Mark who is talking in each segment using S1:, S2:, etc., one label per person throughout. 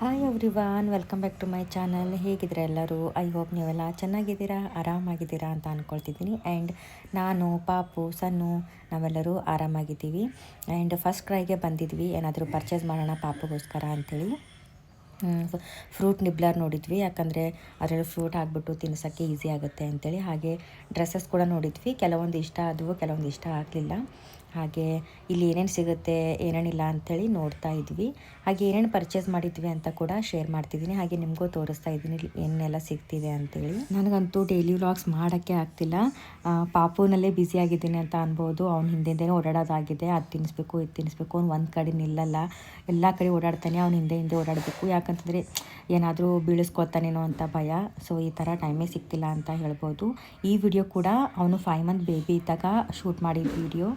S1: Hi everyone welcome back to my channel ಹೇಗಿದ್ರೆ ಎಲ್ಲರೂ? I hope ನೀವೆಲ್ಲ ಚೆನ್ನಾಗಿದ್ದೀರಾ, ಆರಾಮಾಗಿದ್ದೀರಾ ಅಂತ ಅಂದ್ಕೊಳ್ತಿದ್ದೀನಿ ಆ್ಯಂಡ್ ನಾನು, ಪಾಪು, ಸನ್ನು, ನಾವೆಲ್ಲರೂ ಆರಾಮಾಗಿದ್ದೀವಿ. ಆ್ಯಂಡ್ ಫಸ್ಟ್ ಕ್ರೈಗೆ ಬಂದಿದ್ವಿ. ಏನಾದರೂ ಪರ್ಚೇಸ್ ಮಾಡೋಣ ಪಾಪುಗೋಸ್ಕರ ಅಂಥೇಳಿ ಫ್ರೂಟ್ ನಿಬ್ಲರ್ ನೋಡಿದ್ವಿ. ಯಾಕಂದರೆ ಅದರಲ್ಲಿ ಫ್ರೂಟ್ ಹಾಕ್ಬಿಟ್ಟು ತಿನ್ನಿಸೋಕ್ಕೆ ಈಸಿ ಆಗುತ್ತೆ ಅಂಥೇಳಿ ಹಾಗೆ ಡ್ರೆಸ್ಸಸ್ ಕೂಡ ನೋಡಿದ್ವಿ. ಕೆಲವೊಂದು ಇಷ್ಟ ಆದವು ಕೆಲವೊಂದು ಇಷ್ಟ ಆಗಲಿಲ್ಲ ಹಾಗೆ ಇಲ್ಲಿ ಏನೇನು ಸಿಗುತ್ತೆ, ಏನೇನಿಲ್ಲ ಅಂಥೇಳಿ ನೋಡ್ತಾ ಇದ್ವಿ. ಹಾಗೆ ಏನೇನು ಪರ್ಚೇಸ್ ಮಾಡಿದ್ವಿ ಅಂತ ಕೂಡ ಶೇರ್ ಮಾಡ್ತಿದ್ದೀನಿ. ಹಾಗೆ ನಿಮಗೂ ತೋರಿಸ್ತಾ ಇದ್ದೀನಿ ಏನೆಲ್ಲ ಸಿಗ್ತಿದೆ ಅಂತೇಳಿ. ನನಗಂತೂ ಡೈಲಿ ವ್ಲಾಗ್ಸ್ ಮಾಡೋಕ್ಕೆ ಆಗ್ತಿಲ್ಲ. ಪಾಪುನಲ್ಲೇ ಬ್ಯುಸಿ ಆಗಿದ್ದೀನಿ ಅಂತ ಅನ್ಬೋದು. ಅವ್ನು ಹಿಂದೆಂದೇ ಓಡಾಡೋದಾಗಿದೆ. ಅದು ತಿನ್ನಿಸ್ಬೇಕು ಇದು ತಿನ್ನಿಸ್ಬೇಕು ಅವ್ನು ಒಂದು ಕಡೆ ನಿಲ್ಲಲ್ಲ. ಎಲ್ಲ ಕಡೆ ಓಡಾಡ್ತಾನೆ, ಅವ್ನು ಹಿಂದೆ ಹಿಂದೆ ಓಡಾಡಬೇಕು. ಯಾಕಂತಂದರೆ ಏನಾದರೂ ಬೀಳಿಸ್ಕೊತಾನೇನೋ ಅಂತ ಭಯ. ಸೊ ಈ ಥರ ಟೈಮೇ ಸಿಗ್ತಿಲ್ಲ ಅಂತ ಹೇಳ್ಬೋದು. ಈ ವಿಡಿಯೋ ಕೂಡ ಅವನು ಫೈವ್ ಮಂತ್ ಬೇಬಿ ಇದ್ದಾಗ ಶೂಟ್ ಮಾಡಿದ ವಿಡಿಯೋ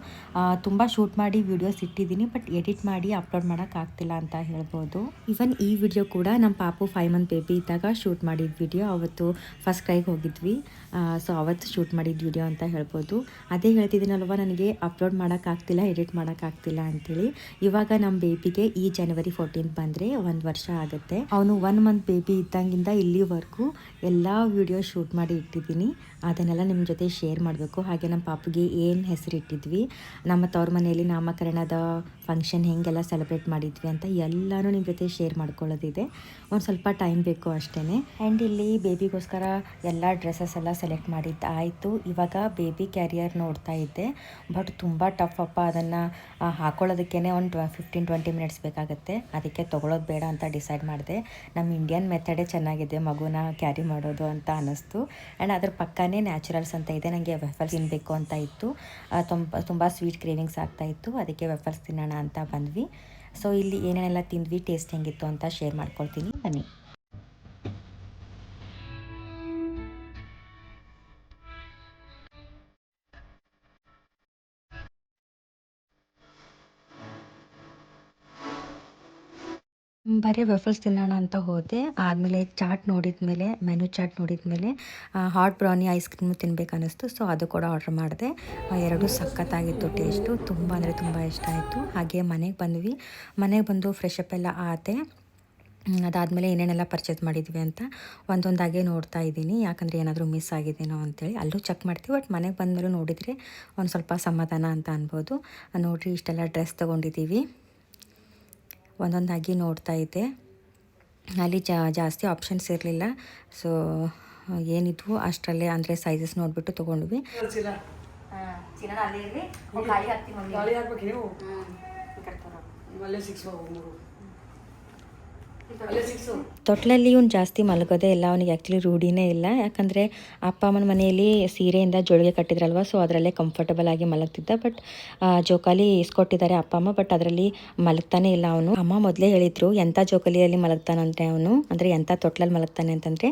S1: ತುಂಬ ಶೂಟ್ ಮಾಡಿ ವಿಡಿಯೋಸ್ ಇಟ್ಟಿದ್ದೀನಿ ಬಟ್ ಎಡಿಟ್ ಮಾಡಿ ಅಪ್ಲೋಡ್ ಮಾಡೋಕ್ಕಾಗ್ತಿಲ್ಲ ಅಂತ ಹೇಳ್ಬೋದು. ಈವನ್ ಈ ವಿಡಿಯೋ ಕೂಡ ನಮ್ಮ ಪಾಪು ಫೈವ್ ಮಂತ್ ಬೇಬಿ ಇದ್ದಾಗ ಶೂಟ್ ಮಾಡಿದ ವಿಡಿಯೋ ಅವತ್ತು ಫಸ್ಟ್ ಕೈಗೆ ಹೋಗಿದ್ವಿ. ಸೊ ಅವತ್ತು ಶೂಟ್ ಮಾಡಿದ ವಿಡಿಯೋ ಅಂತ ಹೇಳ್ಬೋದು. ಅದೇ ಹೇಳ್ತಿದ್ದೀನಲ್ವ, ನನಗೆ ಅಪ್ಲೋಡ್ ಮಾಡೋಕ್ಕಾಗ್ತಿಲ್ಲ ಎಡಿಟ್ ಮಾಡೋಕ್ಕಾಗ್ತಿಲ್ಲ ಅಂಥೇಳಿ ಇವಾಗ ನಮ್ಮ ಬೇಬಿಗೆ ಈ ಜನವರಿ ಫೋರ್ಟೀನ್ ಬಂದರೆ ಒಂದು ವರ್ಷ ಆಗುತ್ತೆ. ಅವನು ಒನ್ ಮಂತ್ ಬೇಬಿ ಇದ್ದಂಗಿಂದ ಇಲ್ಲಿವರೆಗೂ ಎಲ್ಲ ವಿಡಿಯೋ ಶೂಟ್ ಮಾಡಿ ಇಟ್ಟಿದ್ದೀನಿ. ಅದನ್ನೆಲ್ಲ ನಿಮ್ಮ ಜೊತೆ ಶೇರ್ ಮಾಡಬೇಕು. ಹಾಗೆ ನಮ್ಮ ಪಾಪಿಗೆ ಏನು ಹೆಸರಿಟ್ಟಿದ್ವಿ, ನಮ್ಮ ತವ್ರ ಮನೆಯಲ್ಲಿ ನಾಮಕರಣದ ಫಂಕ್ಷನ್ ಹೇಗೆಲ್ಲ ಸೆಲೆಬ್ರೇಟ್ ಮಾಡಿದ್ವಿ ಅಂತ ಎಲ್ಲನೂ ನಿಮ್ಮ ಜೊತೆ ಶೇರ್ ಮಾಡ್ಕೊಳ್ಳೋದಿದೆ. ಒಂದು ಸ್ವಲ್ಪ ಟೈಮ್ ಬೇಕು ಅಷ್ಟೇ ಆ್ಯಂಡ್ ಇಲ್ಲಿ ಬೇಬಿಗೋಸ್ಕರ ಎಲ್ಲ ಡ್ರೆಸ್ಸಸ್ ಎಲ್ಲ ಸೆಲೆಕ್ಟ್ ಮಾಡಿದ್ದು ಆಯಿತು. ಇವಾಗ ಬೇಬಿ ಕ್ಯಾರಿಯರ್ ನೋಡ್ತಾ ಇದ್ದೆ. ಬಟ್ ತುಂಬ ಟಫ್ ಅಪ್ಪ ಅದನ್ನು ಹಾಕೊಳ್ಳೋದಕ್ಕೇ ಒಂದು ಫಿಫ್ಟೀನ್ ಟ್ವೆಂಟಿ ಮಿನಿಟ್ಸ್ ಬೇಕಾಗುತ್ತೆ. ಅದಕ್ಕೆ ತೊಗೊಳೋದು ಬೇಡ ಅಂತ ಡಿಸೈಡ್ ಮಾಡಿದೆ. ನಮ್ಮ ಇಂಡಿಯನ್ ಮೆಥಡೇ ಚೆನ್ನಾಗಿದೆ ಮಗುನ ಕ್ಯಾರಿ ಮಾಡೋದು ಅಂತ ಅನ್ನಿಸ್ತು. ಆ್ಯಂಡ್ ಅದ್ರ ಪಕ್ಕನೇ ನ್ಯಾಚುರಲ್ಸ್ ಅಂತ ಇದೆ. ನನಗೆ ವೆಫಲ್ಸ್ ತಿನ್ನಬೇಕು ಅಂತ ಇತ್ತು. ತುಂಬ ತುಂಬ ಸ್ವೀಟ್ ಕ್ರೇವಿಂಗ್ಸ್ ಆಗ್ತಾ ಇತ್ತು. ಅದಕ್ಕೆ ವೆಫಲ್ಸ್ ತಿನ್ನೋಣ ಅಂತ ಬಂದ್ವಿ. ಸೊ ಇಲ್ಲಿ ಏನೇನೆಲ್ಲ ತಿಂದ್ವಿ ಟೇಸ್ಟ್ ಹೆಂಗಿತ್ತು ಅಂತ ಶೇರ್ ಮಾಡ್ಕೊಳ್ತೀನಿ. ಬನ್ನಿ. ಬರೀ ವೆಫಲ್ಸ್ ತಿನ್ನೋಣ ಅಂತ ಹೋದೆ. ಆದಮೇಲೆ ಚಾಟ್ ನೋಡಿದ್ಮೇಲೆ ಮೆನು ಚಾಟ್ ನೋಡಿದ್ಮೇಲೆ ಹಾಟ್ ಬ್ರೌನಿ ಐಸ್ ಕ್ರೀಮು ತಿನ್ಬೇಕು ಅನ್ನಿಸ್ತು. ಸೊ ಅದು ಕೂಡ ಆರ್ಡ್ರ್ ಮಾಡಿದೆ. ಎರಡು ಸಖತ್ತಾಗಿತ್ತು ಟೇಸ್ಟು ತುಂಬ ಅಂದರೆ ತುಂಬ ಇಷ್ಟ ಆಯಿತು. ಹಾಗೆ ಮನೆಗೆ ಬಂದ್ವಿ. ಮನೆಗೆ ಬಂದು ಫ್ರೆಶ್ ಅಪ್ ಎಲ್ಲ ಆದೆ. ಅದಾದಮೇಲೆ ಏನೇನೆಲ್ಲ ಪರ್ಚೇಸ್ ಮಾಡಿದ್ವಿ ಅಂತ ಒಂದೊಂದಾಗೆ ನೋಡ್ತಾ ಇದ್ದೀನಿ. ಯಾಕಂದರೆ ಏನಾದರೂ ಮಿಸ್ ಆಗಿದೆನೋ ಅಂತೇಳಿ. ಅಲ್ಲೂ ಚೆಕ್ ಮಾಡ್ತೀವಿ ಬಟ್ ಮನೆಗೆ ಬಂದಮೇಲೆ ನೋಡಿದರೆ ಒಂದು ಸ್ವಲ್ಪ ಸಮಾಧಾನ ಅಂತ ಅನ್ಬೋದು. ನೋಡಿರಿ, ಇಷ್ಟೆಲ್ಲ ಡ್ರೆಸ್ ತೊಗೊಂಡಿದ್ದೀವಿ. ಒಂದೊಂದಾಗಿ ನೋಡ್ತಾ ಇದ್ದೆ. ಅಲ್ಲಿ ಜಾಸ್ತಿ ಆಪ್ಷನ್ಸ್ ಇರಲಿಲ್ಲ. ಸೊ ಏನಿದ್ವು ಅಷ್ಟರಲ್ಲೇ ಅಂದರೆ ಸೈಜಸ್ ನೋಡಿಬಿಟ್ಟು ತೊಗೊಂಡ್ವಿ.
S2: ಅಲ್ಲೇ ಸಿಕ್ಸ್ ಮೂರು ಅಲ್ಲೇ ಸಿಕ್ಸು
S1: ತೊಟ್ಲಲ್ಲಿ ಇವ್ನು ಜಾಸ್ತಿ ಮಲಗೋದೇ ಇಲ್ಲ, ಅವನಿಗೆ ಆ್ಯಕ್ಚುಲಿ ರೂಢಿನೇ ಇಲ್ಲ. ಯಾಕಂದರೆ ಅಪ್ಪ ಅಮ್ಮನ ಮನೆಯಲ್ಲಿ ಸೀರೆಯಿಂದ ಜೋಳಿಗೆ ಕಟ್ಟಿದ್ರಲ್ವ ಸೊ ಅದರಲ್ಲೇ ಕಂಫರ್ಟಬಲ್ ಆಗಿ ಮಲಗ್ತಿದ್ದ. ಬಟ್ ಜೋಕಾಲಿ ಇಸ್ಕೊಟ್ಟಿದ್ದಾರೆ ಅಪ್ಪ ಅಮ್ಮ ಬಟ್ ಅದರಲ್ಲಿ ಮಲಗ್ತಾನೆ ಇಲ್ಲ ಅವನು. ಅಮ್ಮ ಮೊದಲೇ ಹೇಳಿದ್ರು ಎಂಥ ಜೋಕಾಲಿಯಲ್ಲಿ ಮಲಗ್ತಾನಂತೆ ಅವನು? ಅಂದರೆ ಎಂಥ ತೊಟ್ಲಲ್ಲಿ ಮಲಗ್ತಾನೆ? ಅಂತಂದರೆ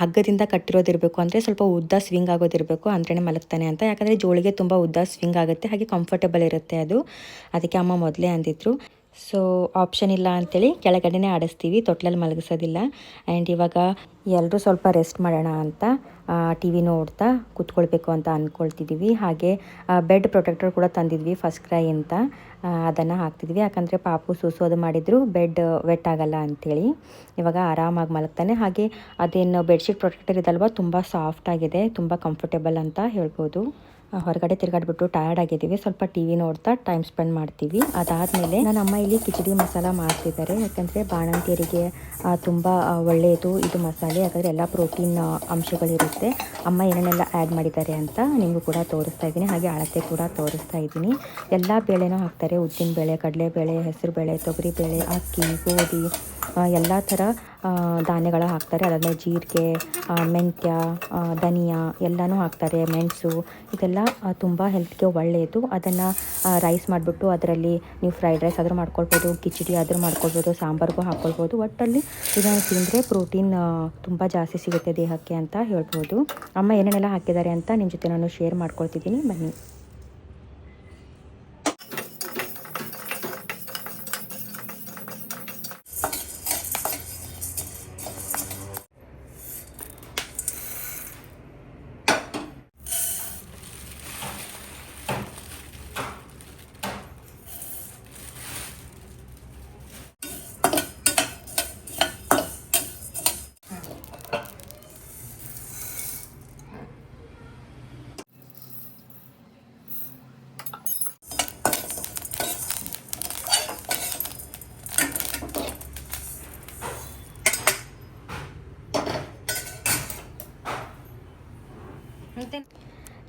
S1: ಹಗ್ಗದಿಂದ ಕಟ್ಟಿರೋದಿರಬೇಕು. ಅಂದರೆ ಸ್ವಲ್ಪ ಉದ್ದ ಸ್ವಿಂಗ್ ಆಗೋದಿರಬೇಕು ಅಂದ್ರೇ ಮಲಗ್ತಾನೆ ಅಂತ. ಯಾಕಂದರೆ ಜೋಳಿಗೆ ತುಂಬ ಉದ್ದ ಸ್ವಿಂಗ್ ಆಗುತ್ತೆ, ಹಾಗೆ ಕಂಫರ್ಟಬಲ್ ಇರುತ್ತೆ ಅದು. ಅದಕ್ಕೆ ಅಮ್ಮ ಮೊದಲೇ ಅಂದಿದ್ರು. ಸೊ ಆಪ್ಷನ್ ಇಲ್ಲ ಅಂತೇಳಿ ಕೆಳಗಡೆನೇ ಆಡಿಸ್ತೀವಿ, ತೊಟ್ಲಲ್ಲಿ ಮಲಗಿಸೋದಿಲ್ಲ. ಆ್ಯಂಡ್ ಇವಾಗ ಎಲ್ಲರೂ ಸ್ವಲ್ಪ ರೆಸ್ಟ್ ಮಾಡೋಣ ಅಂತ ಟಿ ವಿ ನೋಡ್ತಾ ಕೂತ್ಕೊಳ್ಬೇಕು ಅಂತ ಅಂದ್ಕೊಳ್ತಿದ್ದೀವಿ ಹಾಗೆ ಬೆಡ್ ಪ್ರೊಟೆಕ್ಟರ್ ಕೂಡ ತಂದಿದ್ವಿ ಫಸ್ಟ್ ಕ್ರೈ ಅಂತ. ಅದನ್ನು ಹಾಕ್ತಿದ್ವಿ. ಯಾಕಂದರೆ ಪಾಪು ಸುಸೋದು ಮಾಡಿದ್ರು ಬೆಡ್ ವೆಟ್ ಆಗಲ್ಲ ಅಂಥೇಳಿ ಇವಾಗ ಆರಾಮಾಗಿ ಮಲಗ್ತಾನೆ. ಹಾಗೆ, ಅದೇನು ಬೆಡ್ಶೀಟ್ ಪ್ರೊಟೆಕ್ಟರ್ ಇದಲ್ವ, ತುಂಬ ಸಾಫ್ಟ್ ಆಗಿದೆ, ತುಂಬ ಕಂಫರ್ಟೇಬಲ್ ಅಂತ ಹೇಳ್ಬೋದು. ಹೊರಗಡೆ ತಿರ್ಗಾಡ್ಬಿಟ್ಟು ಟಯರ್ಡ್ ಆಗಿದ್ದೀವಿ. ಸ್ವಲ್ಪ ಟಿ ವಿ ನೋಡ್ತಾ ಟೈಮ್ ಸ್ಪೆಂಡ್ ಮಾಡ್ತೀವಿ. ಅದಾದಮೇಲೆ ನನ್ನ ಅಮ್ಮ ಇಲ್ಲಿ ಕಿಚಡಿ ಮಸಾಲ ಮಾಡ್ತಿದ್ದಾರೆ. ಯಾಕಂದರೆ ಬಾಣಂತಿಯರಿಗೆ ತುಂಬ ಒಳ್ಳೆಯದು ಇದು ಮಸಾಲೆ. ಯಾಕಂದರೆ ಎಲ್ಲ ಪ್ರೋಟೀನ್ ಅಂಶಗಳಿರುತ್ತೆ. ಅಮ್ಮ ಏನೇನೆಲ್ಲ ಆ್ಯಡ್ ಮಾಡಿದ್ದಾರೆ ಅಂತ ನಿಮಗೂ ಕೂಡ ತೋರಿಸ್ತಾ ಇದ್ದೀನಿ. ಹಾಗೆ ಅಳತೆ ಕೂಡ ತೋರಿಸ್ತಾ ಇದ್ದೀನಿ. ಎಲ್ಲ ಬೇಳೆನೂ ಹಾಕ್ತಾರೆ. ಉದ್ದಿನ ಬೇಳೆ, ಕಡಲೆಬೇಳೆ ಹೆಸರು ಬೇಳೆ ತೊಗರಿ ಬೇಳೆ ಅಕ್ಕಿ, ಗೋಧಿ ಎಲ್ಲ ಥರ ಧಾನ್ಯಗಳ ಹಾಕ್ತಾರೆ. ಅದಾದಮೇಲೆ ಜೀರಿಗೆ ಮೆಂತ್ಯ ಧನಿಯಾ ಎಲ್ಲನೂ ಹಾಕ್ತಾರೆ, ಮೆಣಸು. ಇದೆಲ್ಲ ತುಂಬ ಹೆಲ್ತ್ಗೆ ಒಳ್ಳೆಯದು ಅದನ್ನು ರೈಸ್ ಮಾಡಿಬಿಟ್ಟು ಅದರಲ್ಲಿ ನೀವು ಫ್ರೈಡ್ ರೈಸ್ ಆದರೂ ಮಾಡ್ಕೊಳ್ಬೋದು, ಕಿಚಡಿ ಆದರೂ ಮಾಡ್ಕೊಳ್ಬೋದು, ಸಾಂಬಾರಿಗೂ ಹಾಕ್ಕೊಳ್ಬೋದು ಒಟ್ಟಲ್ಲಿ ಇದನ್ನು ತಿಂದರೆ ಪ್ರೋಟೀನ್ ತುಂಬ ಜಾಸ್ತಿ ಸಿಗುತ್ತೆ ದೇಹಕ್ಕೆ ಅಂತ ಹೇಳ್ಬೋದು. ಅಮ್ಮ ಏನೇನೆಲ್ಲ ಹಾಕಿದ್ದಾರೆ ಅಂತ ನಿಮ್ಮ ಜೊತೆ ನಾನು ಶೇರ್ ಮಾಡ್ಕೊಳ್ತಿದ್ದೀನಿ. ಬನ್ನಿ.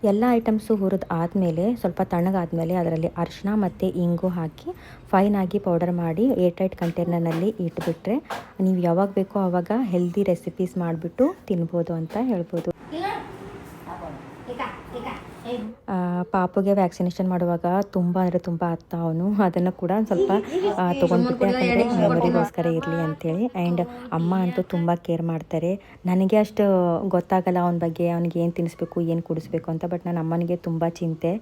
S1: ಎಲ್ಲ ಐಟಮ್ಸು ಹುರಿದು ಆದಮೇಲೆ, ಸ್ವಲ್ಪ ತಣ್ಣಗಾದಮೇಲೆ ಅದರಲ್ಲಿ ಅರಿಶಿನ ಮತ್ತು ಇಂಗು ಹಾಕಿ ಫೈನಾಗಿ ಪೌಡರ್ ಮಾಡಿ ಏರ್ ಟೈಟ್ ಕಂಟೈನರ್ನಲ್ಲಿ ಇಟ್ಬಿಟ್ರೆ, ನೀವು ಯಾವಾಗ ಬೇಕೋ ಆವಾಗ ಹೆಲ್ದಿ ರೆಸಿಪೀಸ್ ಮಾಡಿಬಿಟ್ಟು ತಿನ್ಬೋದು ಅಂತ ಹೇಳ್ಬೋದು. ಪಾಪುಗೆ ವ್ಯಾಕ್ಸಿನೇಷನ್ ಮಾಡುವಾಗ ತುಂಬ ಅಂದರೆ ತುಂಬ ಅತ್ತ ಅವನು. ಅದನ್ನು ಕೂಡ ಸ್ವಲ್ಪ ತೊಗೊಂಡ್ಬಿಟ್ಟೆ ಮೆಮೊರಿಗೋಸ್ಕರ ಇರಲಿ ಅಂತೇಳಿ. ಆ್ಯಂಡ್ ಅಮ್ಮ ಅಂತೂ ತುಂಬ ಕೇರ್ ಮಾಡ್ತಾರೆ. ನನಗೆ ಅಷ್ಟು ಗೊತ್ತಾಗಲ್ಲ ಅವನ ಬಗ್ಗೆ, ಅವ್ನಿಗೆ ಏನು ತಿನ್ನಿಸ್ಬೇಕು, ಏನು ಕುಡಿಸ್ಬೇಕು ಅಂತ ಬಟ್ ನನ್ನ ಅಮ್ಮನಿಗೆ ತುಂಬ ಚಿಂತೆ.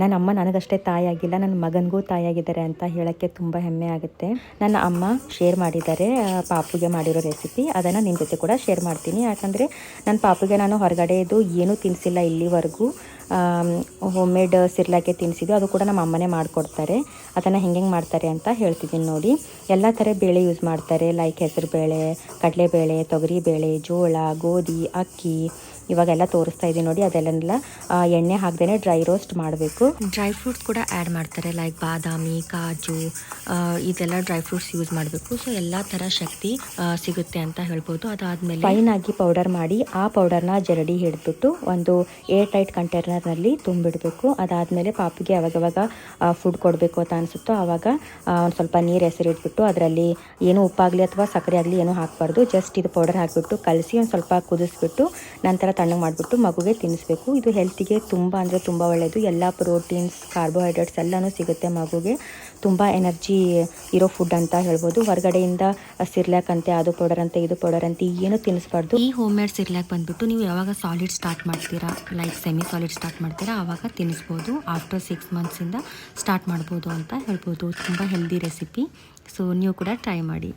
S1: ನನ್ನ ಅಮ್ಮ ನನಗಷ್ಟೇ ತಾಯಿಯಾಗಿಲ್ಲ ನನ್ನ ಮಗನಿಗೂ ತಾಯಿಯಾಗಿದ್ದಾರೆ ಅಂತ ಹೇಳೋಕ್ಕೆ ತುಂಬ ಹೆಮ್ಮೆ ಆಗುತ್ತೆ. ನನ್ನ ಅಮ್ಮ ಶೇರ್ ಮಾಡಿದ್ದಾರೆ ಪಾಪುಗೆ ಮಾಡಿರೋ ರೆಸಿಪಿ ಅದನ್ನು ನಿಮ್ಮ ಜೊತೆ ಕೂಡ ಶೇರ್ ಮಾಡ್ತೀನಿ. ಯಾಕಂದರೆ ನನ್ನ ಪಾಪುಗೆ ನಾನು ಹೊರಗಡೆದು ಏನೂ ತಿನ್ನಿಸಿಲ್ಲ ಇಲ್ಲಿವರೆಗೂ. ಹೋಮ್ ಮೇಡ್ ಸಿರ್ಲಾಕೆ ತಿನ್ನಿಸಿದ್ದು ಅದು ಕೂಡ ನಮ್ಮ ಅಮ್ಮನೇ ಮಾಡಿಕೊಡ್ತಾರೆ. ಅದನ್ನು ಹೆಂಗೆ ಹೆಂಗೆ ಮಾಡ್ತಾರೆ ಅಂತ ಹೇಳ್ತಿದ್ದೀನಿ ನೋಡಿ. ಎಲ್ಲ ಥರ ಬೇಳೆ ಯೂಸ್ ಮಾಡ್ತಾರೆ. ಲೈಕ್ ಹೆಸರು ಬೇಳೆ ಕಡಲೆಬೇಳೆ, ತೊಗರಿಬೇಳೆ, ಜೋಳ, ಗೋಧಿ, ಅಕ್ಕಿ ಇವಾಗೆಲ್ಲ ತೋರಿಸ್ತಾ ಇದೀನಿ ನೋಡಿ ಅದೆಲ್ಲ ಎಣ್ಣೆ ಹಾಕ್ದೇ ಡ್ರೈ ರೋಸ್ಟ್ ಮಾಡಬೇಕು. ಡ್ರೈ ಫ್ರೂಟ್ಸ್ ಕೂಡ ಆ್ಯಡ್ ಮಾಡ್ತಾರೆ ಲೈಕ್ ಬಾದಾಮಿ ಕಾಜು ಇದೆಲ್ಲ ಡ್ರೈ ಫ್ರೂಟ್ಸ್ ಯೂಸ್ ಮಾಡಬೇಕು. ಸೊ ಎಲ್ಲ ಥರ ಶಕ್ತಿ ಸಿಗುತ್ತೆ ಅಂತ ಹೇಳ್ಬೋದು. ಅದಾದಮೇಲೆ ಫೈನ್ ಆಗಿ ಪೌಡರ್ ಮಾಡಿ ಆ ಪೌಡರ್ನ ಜರಡಿ ಹಿಡಿದ್ಬಿಟ್ಟು ಒಂದು ಏರ್ ಟೈಟ್ ಕಂಟೈನರ್ನಲ್ಲಿ ತುಂಬಿಡಬೇಕು. ಅದಾದಮೇಲೆ ಪಾಪಿಗೆ ಅವಾಗವಾಗ ಫುಡ್ ಕೊಡಬೇಕು ಅಂತ ಅನಿಸುತ್ತೋ ಆವಾಗ ಒಂದು ಸ್ವಲ್ಪ ನೀರು ಹೆಸರಿಟ್ಬಿಟ್ಟು ಅದರಲ್ಲಿ ಏನು ಉಪ್ಪಾಗಲಿ ಅಥವಾ ಸಕ್ಕರೆ ಆಗಲಿ ಏನೂ ಹಾಕಬಾರ್ದು. ಜಸ್ಟ್ ಇದು ಪೌಡರ್ ಹಾಕಿಬಿಟ್ಟು ಕಲಸಿ ಒಂದು ಸ್ವಲ್ಪ ಕುದಿಸ್ಬಿಟ್ಟು ನಂತರ ತಣ್ಣಗೆ ಮಾಡಿಬಿಟ್ಟು ಮಗುಗೆ ತಿನ್ನಿಸ್ಬೇಕು. ಇದು ಹೆಲ್ತಿಗೆ ತುಂಬ ಅಂದರೆ ತುಂಬ ಒಳ್ಳೆಯದು ಎಲ್ಲ ಪ್ರೋಟೀನ್ಸ್ ಕಾರ್ಬೋಹೈಡ್ರೇಟ್ಸ್ ಎಲ್ಲನೂ ಸಿಗುತ್ತೆ ಮಗುಗೆ. ತುಂಬ ಎನರ್ಜಿ ಇರೋ ಫುಡ್ ಅಂತ ಹೇಳ್ಬೋದು. ಹೊರಗಡೆಯಿಂದ ಸಿರ್ಲ್ಯಾಕ್ ಅಂತೆ, ಅದು ಪೌಡರ್ ಅಂತೆ, ಇದು ಪೌಡರ್ ಅಂತೆ, ಏನು ತಿನ್ನಿಸ್ಬಾರ್ದು. ಈ ಹೋಮ್ ಮೇಡ್ ಸಿರ್ಲ್ಯಾಕ್ ಬಂದ್ಬಿಟ್ಟು ನೀವು ಯಾವಾಗ ಸಾಲಿಡ್ ಸ್ಟಾರ್ಟ್ ಮಾಡ್ತೀರಾ? ಲೈಕ್ ಸೆಮಿ ಸಾಲಿಡ್ ಸ್ಟಾರ್ಟ್ ಮಾಡ್ತೀರಾ? ಆವಾಗ ತಿನ್ನಿಸ್ಬೋದು. ಆಫ್ಟರ್ ಸಿಕ್ಸ್ ಮಂತ್ಸಿಂದ ಸ್ಟಾರ್ಟ್ ಮಾಡ್ಬೋದು ಅಂತ ಹೇಳ್ಬೋದು. ತುಂಬ ಹೆಲ್ದಿ ರೆಸಿಪಿ ಸೊ ನೀವು ಕೂಡ ಟ್ರೈ ಮಾಡಿ.